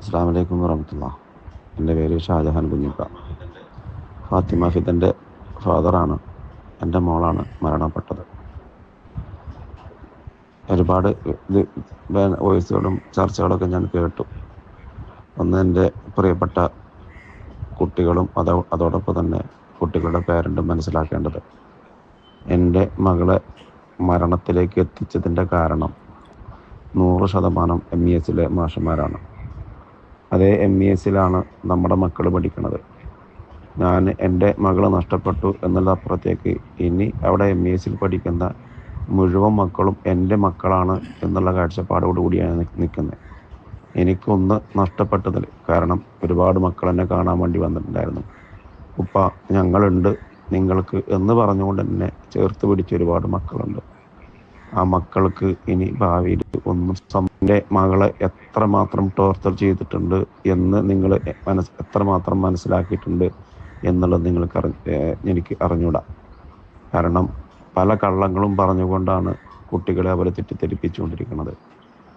അസ്സാം വലൈക്കും വറഹമത്തുള്ള. എന്റെ പേര് ഷാജഹാൻ കുഞ്ഞിക്ക. ഫാത്തിമ ഫിദന്റെ ഫാദറാണ്. എന്റെ മോളാണ് മരണപ്പെട്ടത്. ഒരുപാട് ഇത് വോയിസുകളും ചർച്ചകളൊക്കെ ഞാൻ കേട്ടു. ഒന്ന് എന്റെ പ്രിയപ്പെട്ട കുട്ടികളും അതോ അതോടൊപ്പം തന്നെ കുട്ടികളുടെ പേരന്റും മനസ്സിലാക്കേണ്ടത്. എന്റെ മകളെ മരണത്തിലേക്ക് എത്തിച്ചതിന്റെ കാരണം നൂറ് ശതമാനം എം ഇ എസിലെ മാഷന്മാരാണ്. അതേ എം ഇ എസിലാണ് നമ്മുടെ മക്കൾ പഠിക്കുന്നത് ഞാൻ എന്റെ മകൾ നഷ്ടപ്പെട്ടു എന്നുള്ള അപ്പുറത്തേക്ക് ഇനി അവിടെ എം ഇ എസിൽ പഠിക്കുന്ന മുഴുവൻ മക്കളും എന്റെ മക്കളാണ് എന്നുള്ള കാഴ്ചപ്പാടോടുകൂടിയാണ് നിൽക്കുന്നത് എനിക്കൊന്ന് നഷ്ടപ്പെട്ടതിൽ കാരണം ഒരുപാട് മക്കൾ എന്നെ കാണാൻ വേണ്ടി വന്നിട്ടുണ്ടായിരുന്നു. ഉപ്പ ഞങ്ങളുണ്ട്. നിങ്ങൾക്ക് എന്ന് പറഞ്ഞുകൊണ്ട് എന്നെ ചേർത്ത് പിടിച്ച ഒരുപാട് മക്കളുണ്ട്. ആ മക്കൾക്ക് ഇനി ഭാവിയിൽ ഒന്നും എന്റെ മകളെ എത്രമാത്രം ടോർച്ചർ ചെയ്തിട്ടുണ്ട് എന്ന് നിങ്ങൾ മനസ് എത്രമാത്രം മനസ്സിലാക്കിയിട്ടുണ്ട് എന്നുള്ളത് നിങ്ങൾക്ക് അറി എനിക്ക് അറിഞ്ഞൂടാ. കാരണം പല കള്ളങ്ങളും പറഞ്ഞുകൊണ്ടാണ് കുട്ടികളെ അവരെ തെറ്റിദ്ധരിപ്പിച്ചുകൊണ്ടിരിക്കുന്നത്.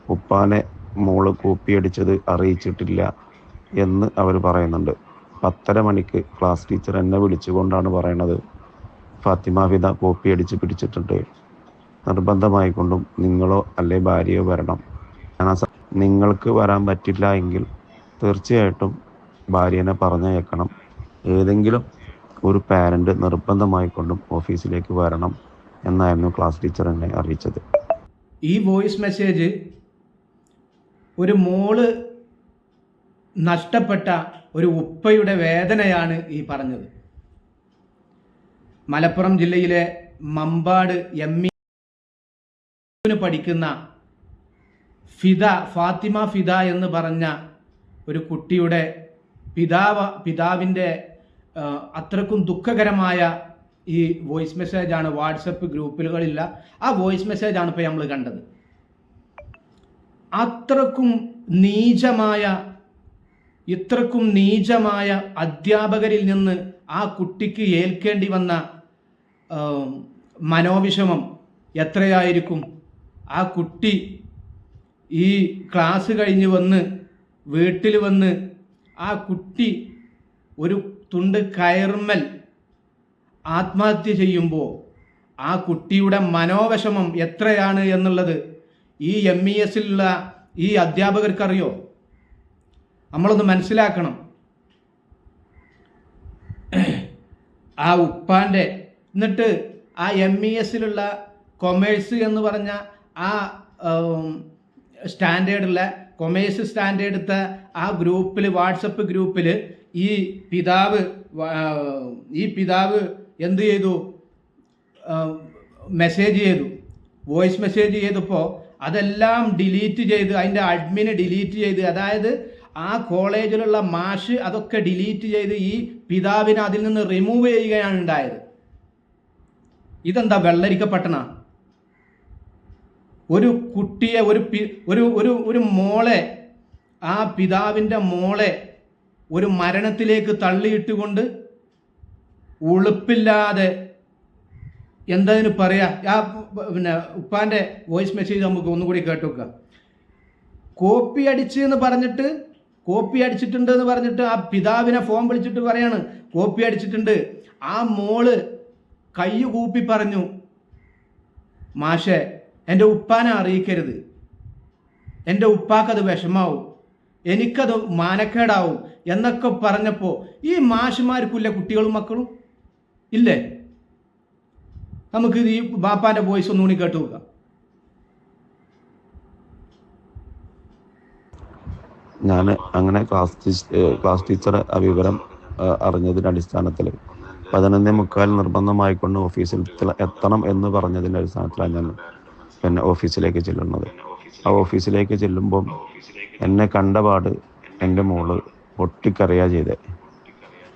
ഉപ്പാനെ മോൾ കൂപ്പിയടിച്ചത് അറിയിച്ചിട്ടില്ല എന്ന് അവർ പറയുന്നുണ്ട്. പത്തര മണിക്ക് ക്ലാസ് ടീച്ചർ എന്നെ വിളിച്ചുകൊണ്ടാണ് പറയണത്. ഫാത്തിമ ഫിദ കോപ്പിയടിച്ച് പിടിച്ചിട്ടുണ്ട്. നിർബന്ധമായിക്കൊണ്ടും നിങ്ങളോ അല്ലെ ഭാര്യയോ വരണം. നിങ്ങൾക്ക് വരാൻ പറ്റില്ല എങ്കിൽ തീർച്ചയായിട്ടും ഭാര്യനെ പറഞ്ഞയക്കണം. ഏതെങ്കിലും ഒരു പാരന്റ് നിർബന്ധമായിക്കൊണ്ടും ഓഫീസിലേക്ക് വരണം എന്നായിരുന്നു ക്ലാസ് ടീച്ചർ എന്നെ അറിയിച്ചത്. ഈ വോയിസ് മെസ്സേജ് ഒരു മോൾ നഷ്ടപ്പെട്ട ഒരു ഉപ്പയുടെ വേദനയാണ് ഈ പറഞ്ഞത്. മലപ്പുറം ജില്ലയിലെ മമ്പാട് എം ഇ പഠിക്കുന്ന ഫിദ ഫാത്തിമ ഫിദ എന്ന് പറഞ്ഞ ഒരു കുട്ടിയുടെ പിതാവ് പിതാവിന്റെ അത്രക്കും ദുഃഖകരമായ ഈ വോയിസ് മെസ്സേജാണ് വാട്സപ്പ് ഗ്രൂപ്പുകളില്ല ആ വോയിസ് മെസ്സേജാണ് ഇപ്പോൾ നമ്മൾ കണ്ടത്. അത്രക്കും നീചമായ ഇത്രക്കും നീചമായ അധ്യാപകരിൽ നിന്ന് ആ കുട്ടിക്ക് ഏൽക്കേണ്ടി വന്ന മനോവിഷമം എത്രയായിരിക്കും? ആ കുട്ടി ഈ ക്ലാസ് കഴിഞ്ഞ് വന്ന് വീട്ടിൽ വന്ന് ആ കുട്ടി ഒരു തുണ്ട് കയർമൽ ആത്മഹത്യ ചെയ്യുമ്പോൾ ആ കുട്ടിയുടെ മനോവിഷമം എത്രയാണ് എന്നുള്ളത് ഈ എം ഇ എസിലുള്ള ഈ അധ്യാപകർക്കറിയോ? നമ്മളൊന്ന് മനസ്സിലാക്കണം. ആ ഉപ്പാന്റെ എന്നിട്ട് ആ എം ഇ എസിലുള്ള കൊമേഴ്സ് എന്ന് പറഞ്ഞ ആ സ്റ്റാൻഡേർഡുള്ള കൊമേഴ്സ് സ്റ്റാൻഡേർഡത്തെ ആ ഗ്രൂപ്പിൽ വാട്സപ്പ് ഗ്രൂപ്പിൽ ഈ പിതാവ് ഈ പിതാവ് എന്ത് ചെയ്തു? മെസ്സേജ് ചെയ്തു. വോയിസ് മെസ്സേജ് ചെയ്തപ്പോൾ അതെല്ലാം ഡിലീറ്റ് ചെയ്ത് അതിന്റെ അഡ്മിന് ഡിലീറ്റ് ചെയ്ത് അതായത് ആ കോളേജിലുള്ള മാഷ് അതൊക്കെ ഡിലീറ്റ് ചെയ്ത് ഈ പിതാവിനെ അതിൽ നിന്ന് റിമൂവ് ചെയ്യുകയാണ് ഉണ്ടായത്. ഇതെന്താ വെള്ളരിക്കപ്പെട്ടണ ഒരു കുട്ടിയെ ഒരു പി- ഒരു ഒരു ഒരു മോളെ ആ പിതാവിന്റെ മോളെ ഒരു മരണത്തിലേക്ക് തള്ളിയിട്ടുകൊണ്ട് ഉളുപ്പില്ലാതെ എന്തതിന് പറയാ? ആ പിന്നെ ഉപ്പാന്റെ വോയിസ് മെസ്സേജ് നമുക്ക് ഒന്നുകൂടി കേട്ടു വെക്കാം കോപ്പി അടിച്ച് എന്ന് പറഞ്ഞിട്ട് കോപ്പി അടിച്ചിട്ടുണ്ട് എന്ന് പറഞ്ഞിട്ട് ആ പിതാവിനെ ഫോൺ വിളിച്ചിട്ട് പറയാണ് കോപ്പി അടിച്ചിട്ടുണ്ട്. ആ മോൾ കൈ കൂപ്പി പറഞ്ഞു മാഷെ എന്റെ ഉപ്പാനെ അറിയിക്കരുത്. എന്റെ ഉപ്പാക്കത് വിഷമാവും. എനിക്കത് മാനക്കേടാവും എന്നൊക്കെ പറഞ്ഞപ്പോൾ ഈ മാഷുമാർക്കില്ല കുട്ടികളും മക്കളും? ഇല്ലേ? നമുക്ക് ഈ ബാപ്പാന്റെ വോയിസ് ഒന്നുകൂടി കേട്ടു നോക്കാം. ഞാൻ അങ്ങനെ ക്ലാസ് ക്ലാസ് ടീച്ചർ ആ വിവരം അറിഞ്ഞതിന്റെ അടിസ്ഥാനത്തിൽ പതിനൊന്നേ മുക്കാൽ നിർബന്ധമായിക്കൊണ്ട് ഓഫീസിൽ എത്തണം എന്ന് പറഞ്ഞതിന്റെ അടിസ്ഥാനത്തിലാണ് ഞാൻ പിന്നെ ഓഫീസിലേക്ക് ചെല്ലുന്നത്. ആ ഓഫീസിലേക്ക് ചെല്ലുമ്പം എന്നെ കണ്ടപാട് എന്റെ മോൾ പൊട്ടിക്കറിയാ ചെയ്തേ.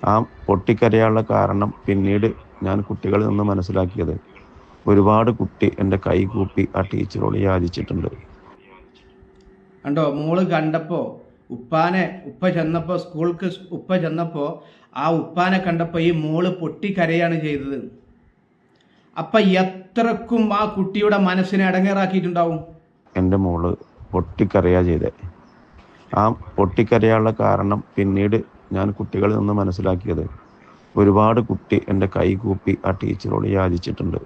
ആ പൊട്ടിക്കരയാനുള്ള കാരണം പിന്നീട് ഞാൻ കുട്ടികളിൽ നിന്ന് മനസ്സിലാക്കിയത് ഒരുപാട് കുട്ടി എന്റെ കൈ കൂപ്പി ആ ടീച്ചറോട് യാചിച്ചിട്ടുണ്ട്. കണ്ടോ മോൾ കണ്ടപ്പോൾ ഉപ്പാനെ ഉപ്പ ചെന്നപ്പോൾ സ്കൂൾക്ക് ഉപ്പ ചെന്നപ്പോൾ ആ ഉപ്പാനെ കണ്ടപ്പോൾ ഈ മോൾ പൊട്ടിക്കരയാണ് ചെയ്തത്. അപ്പം എത്രക്കും ആ കുട്ടിയുടെ മനസ്സിനെ അടങ്ങേറാക്കിയിട്ടുണ്ടാവും? എന്റെ മോൾ പൊട്ടിക്കറിയാ ചെയ്തേ. ആ പൊട്ടിക്കരയാനുള്ള കാരണം പിന്നീട് ഞാൻ കുട്ടികളിൽ നിന്ന് മനസ്സിലാക്കിയത് ഒരുപാട് കുട്ടി എന്റെ കൈ കൂപ്പി ആ ടീച്ചറോട് യാചിച്ചിട്ടുണ്ട്.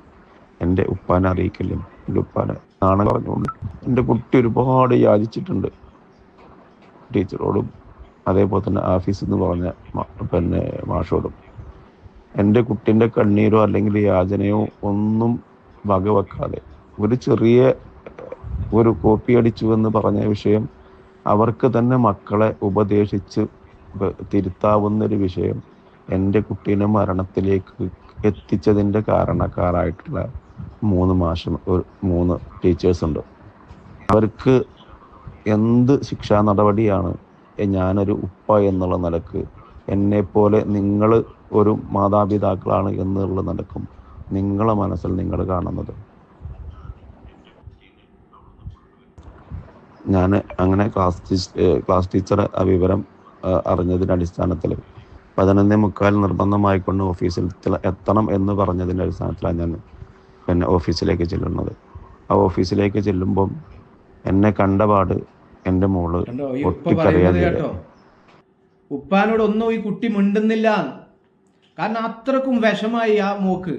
എന്റെ ഉപ്പാനെ അറിയിക്കില്ല എന്റെ ഉപ്പാനെ നാണം പറഞ്ഞുകൊണ്ട് എന്റെ കുട്ടി ഒരുപാട് യാചിച്ചിട്ടുണ്ട്. ടീച്ചറോടും അതേപോലെ തന്നെ ആഫീസിൽ നിന്ന് പറഞ്ഞ പിന്നെ മാഷോടും. എന്റെ കുട്ടിന്റെ കണ്ണീരോ അല്ലെങ്കിൽ യാചനയോ ഒന്നും വകവെക്കാതെ ഒരു ചെറിയ ഒരു കോപ്പി അടിച്ചു എന്ന് പറഞ്ഞ വിഷയം അവർക്ക് തന്നെ മക്കളെ ഉപദേശിച്ച് തിരുത്താവുന്ന ഒരു വിഷയം എന്റെ കുട്ടീനെ മരണത്തിലേക്ക് എത്തിച്ചതിന്റെ കാരണക്കാരായിട്ടുള്ള മൂന്ന് മാഷം മൂന്ന് ടീച്ചേഴ്സ് ഉണ്ട് അവർക്ക് എന്ത് ശിക്ഷാ നടപടിയാണ് ഞാനൊരു ഉപ്പ എന്നുള്ള നിലയ്ക്ക് എന്നെപ്പോലെ നിങ്ങൾ ഒരു മാതാപിതാക്കളാണ് എന്നുള്ള നടക്കും നിങ്ങളെ മനസ്സിൽ നിങ്ങൾ കാണുന്നത്. ഞാൻ അങ്ങനെ ക്ലാസ് ക്ലാസ് ടീച്ചറെ ആ വിവരം അറിഞ്ഞതിന്റെ അടിസ്ഥാനത്തിൽ പതിനൊന്നേ മുക്കാൽ നിർബന്ധമായിക്കൊണ്ട് ഓഫീസിൽ എത്തണം എന്ന് പറഞ്ഞതിന്റെ അടിസ്ഥാനത്തിലാണ് ഞാൻ പിന്നെ ഓഫീസിലേക്ക് ചെല്ലുന്നത്. ആ ഓഫീസിലേക്ക് ചെല്ലുമ്പം എന്നെ കണ്ടപാട് എന്റെ മോൾ ഒട്ടിക്കറിയാതെ ഈ ഉപ്പ പൊട്ടിക്കരയാൻ പറയുന്നത് കേട്ടോ. ഉപ്പാനോട് ഒന്നും ഈ കുട്ടി മിണ്ടുന്നില്ല. കാരണം അത്രക്കും വിഷമായി ആ മോക്ക്.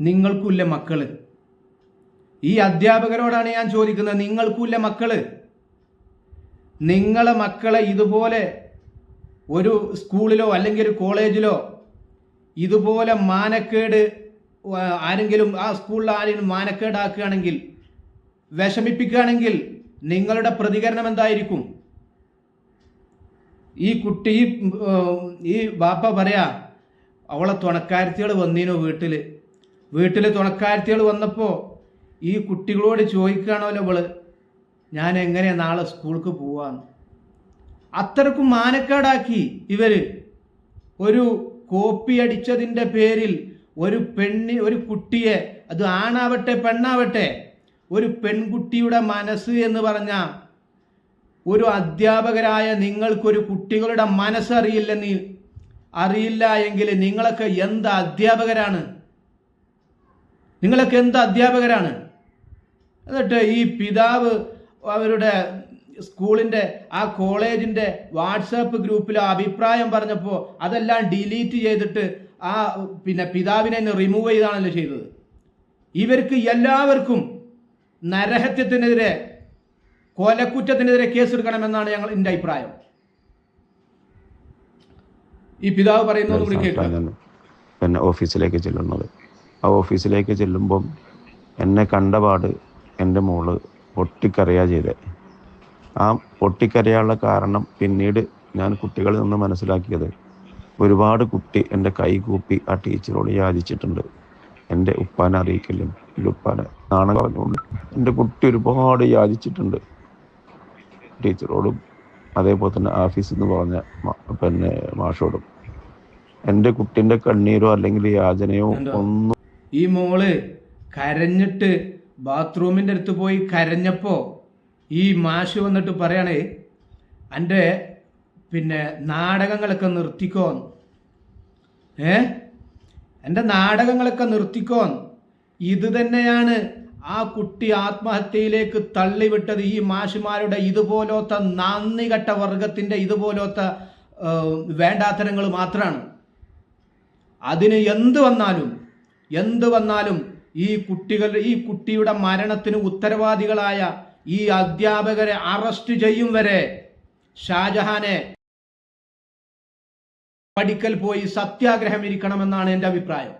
നിങ്ങൾക്കുമില്ല മക്കൾ? ഈ അധ്യാപകരോടാണ് ഞാൻ ചോദിക്കുന്നത് നിങ്ങൾക്കുമില്ല മക്കൾ? നിങ്ങളെ മക്കളെ ഇതുപോലെ ഒരു സ്കൂളിലോ അല്ലെങ്കിൽ ഒരു കോളേജിലോ ഇതുപോലെ മാനക്കേട് ആരെങ്കിലും ആ സ്കൂളിൽ ആരെങ്കിലും മാനക്കേടാക്കുകയാണെങ്കിൽ വിഷമിപ്പിക്കുകയാണെങ്കിൽ നിങ്ങളുടെ പ്രതികരണം എന്തായിരിക്കും? ഈ കുട്ടി ഈ, ബാപ്പ പറയാ അവളെ തുണക്കാരത്തികൾ വന്നീനോ വീട്ടിൽ വീട്ടിൽ തുണക്കാരത്തികൾ വന്നപ്പോൾ ഈ കുട്ടികളോട് ചോദിക്കുകയാണല്ലോ അവൾ ഞാൻ എങ്ങനെ നാളെ സ്കൂൾക്ക് പോവാന്ന്? അത്രക്കും മാനക്കേടാക്കി ഇവർ. ഒരു കോപ്പി അടിച്ചതിന്റെ പേരിൽ ഒരു പെണ്ണി ഒരു കുട്ടിയെ അത് ആണാവട്ടെ പെണ്ണാവട്ടെ ഒരു പെൺകുട്ടിയുടെ മനസ്സ് എന്ന് പറഞ്ഞ ഒരു അധ്യാപകരായ നിങ്ങൾക്കൊരു കുട്ടികളുടെ മനസ്സറിയില്ലെന്ന് അറിയില്ല എങ്കിൽ നിങ്ങളൊക്കെ എന്ത് അധ്യാപകരാണ്? നിങ്ങളൊക്കെ എന്ത് അധ്യാപകരാണ്? എന്നിട്ട് ഈ പിതാവ് അവരുടെ സ്കൂളിന്റെ ആ കോളേജിന്റെ വാട്സാപ്പ് ഗ്രൂപ്പിൽ അഭിപ്രായം പറഞ്ഞപ്പോൾ അതെല്ലാം ഡിലീറ്റ് ചെയ്തിട്ട് ആ പിന്നെ പിതാവിനെ റിമൂവ് ചെയ്താണല്ലോ ചെയ്തത്. ഇവർക്ക് എല്ലാവർക്കും നരഹത്യത്തിനെതിരെ കൊലക്കുറ്റത്തിനെതിരെ കേസെടുക്കണമെന്നാണ് ഞങ്ങൾ എന്റെ അഭിപ്രായം. ഈ പിതാവ് പറയുന്നത് കൂടി കേൾക്കാം. പിന്നെ ഓഫീസിലേക്ക് ചെല്ലുന്നത്. ആ ഓഫീസിലേക്ക് ചെല്ലുമ്പം എന്നെ കണ്ടപാട് എന്റെ മോൾ പൊട്ടിക്കറിയാ ചെയ്തേ. ആ പൊട്ടിക്കരയാനുള്ള കാരണം പിന്നീട് ഞാൻ കുട്ടികളിൽ നിന്ന് മനസ്സിലാക്കിയത് ഒരുപാട് കുട്ടി എന്റെ കൈ കൂപ്പി ആ ടീച്ചറോട് യാചിച്ചിട്ടുണ്ട്. എന്റെ ഉപ്പാനെ അറിയിക്കലും എന്റെ ഉപ്പാനെ നാണം പറഞ്ഞുകൊണ്ട് എന്റെ കുട്ടി ഒരുപാട് യാചിച്ചിട്ടുണ്ട്. ടീച്ചറോടും അതേപോലെ തന്നെ ആഫീസിൽ നിന്ന് പറഞ്ഞ പിന്നെ മാഷോടും. എന്റെ കുട്ടിന്റെ കണ്ണീരോ അല്ലെങ്കിൽ യാചനയോ ഒന്നും ഈ മോൾ കരഞ്ഞിട്ട് ബാത്റൂമിന്റെ അടുത്ത് പോയി കരഞ്ഞപ്പോൾ ഈ മാഷ് വന്നിട്ട് പറയണേ എന്റെ പിന്നെ നാടകങ്ങളൊക്കെ നിർത്തിക്കോന്ന്. ഏ? എന്റെ നാടകങ്ങളൊക്കെ നിർത്തിക്കോന്ന്. ഇത് തന്നെയാണ് ആ കുട്ടി ആത്മഹത്യയിലേക്ക് തള്ളിവിട്ടത് ഈ മാഷിമാരുടെ ഇതുപോലത്തെ നന്ദി കെട്ട വർഗത്തിന്റെ ഇതുപോലത്തെ വേണ്ടാത്തരങ്ങൾ മാത്രമാണ് അതിന് എന്ത് വന്നാലും എന്ത് വന്നാലും ഈ കുട്ടികൾ ഈ കുട്ടിയുടെ മരണത്തിന് ഉത്തരവാദികളായ ഈ അധ്യാപകരെ അറസ്റ്റ് ചെയ്യും വരെ ഷാജഹാനെ പഠിക്കൽ പോയി സത്യാഗ്രഹം ഇരിക്കണമെന്നാണ് എന്റെ അഭിപ്രായം.